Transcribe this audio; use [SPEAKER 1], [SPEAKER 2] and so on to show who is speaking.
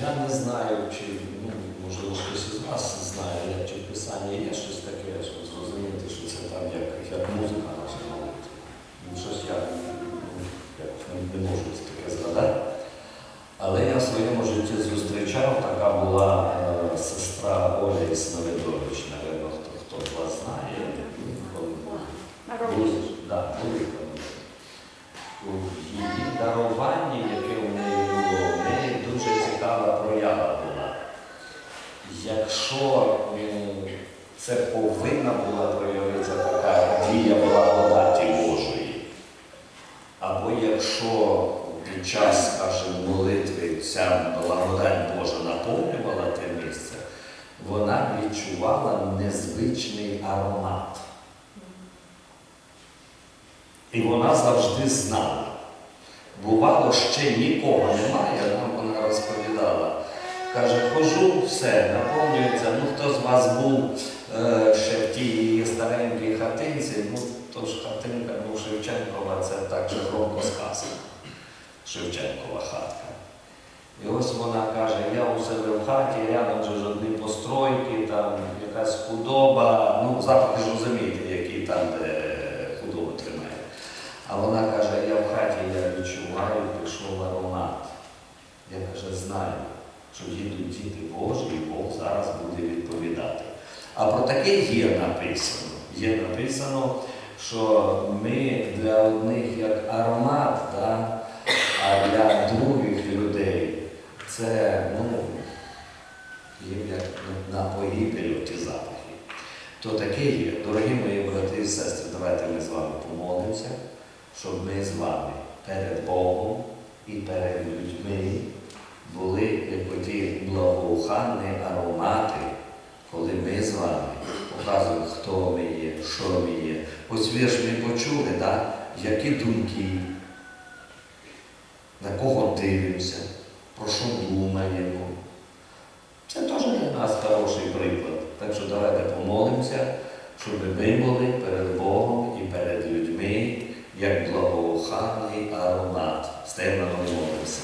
[SPEAKER 1] Я не знаю, чи ну, можливо хтось із вас знає, як чи в Писанні є щось таке, щоб зрозуміти, що це там як, як музика наша молитва. Ну, щось я ну, не- не можу таке згадати. Але я в своєму житті зустрічав, така була е, сестра Оля Існовидович, напевно, хто, хто вас знає. були. Да, були. У її даруванні, Якщо е, це повинна була проявитися така дія благодаті Божої, або якщо під час, скажімо, молитви ця благодать Божа наповнювала те місце, вона відчувала незвичний аромат. І вона завжди знала. Бувало, ще нікого немає, нам вона розповідала. Хожу, все, наповнюється. Ну, хто з вас був е, ще в тій старенькій хатинці, ну, то ж хатинка, ну, Шевченкова, це так же громко сказано. Шевченкова хатка. І ось вона каже, я у себе в хаті, рядом же ж одні постройки, там якась худоба, ну, запахи ж розумієте, які там, де худобу тримає. А вона каже, я в хаті я відчуваю, пішов аромат. Я каже, знаю, що їдуть діти Божі, і Бог зараз буде відповідати. А про таке є написано. Є написано, що ми для одних як аромат, да? а для других людей це ну, є як на погибель ті запахи. То таке є. Дорогі мої брати і сестри, давайте ми з вами помолимося, щоб ми з вами перед Богом і перед людьми були як оті благоуханні аромати, коли ми з вами показуємо, хто ми є, що ми є. Ось ви ж ми почули, да? які думки, на кого дивимося, про що думаємо. Це теж для нас хороший приклад. Так що давайте помолимося, щоб ми були перед Богом і перед людьми, як благоуханний аромат. Стемно молимося.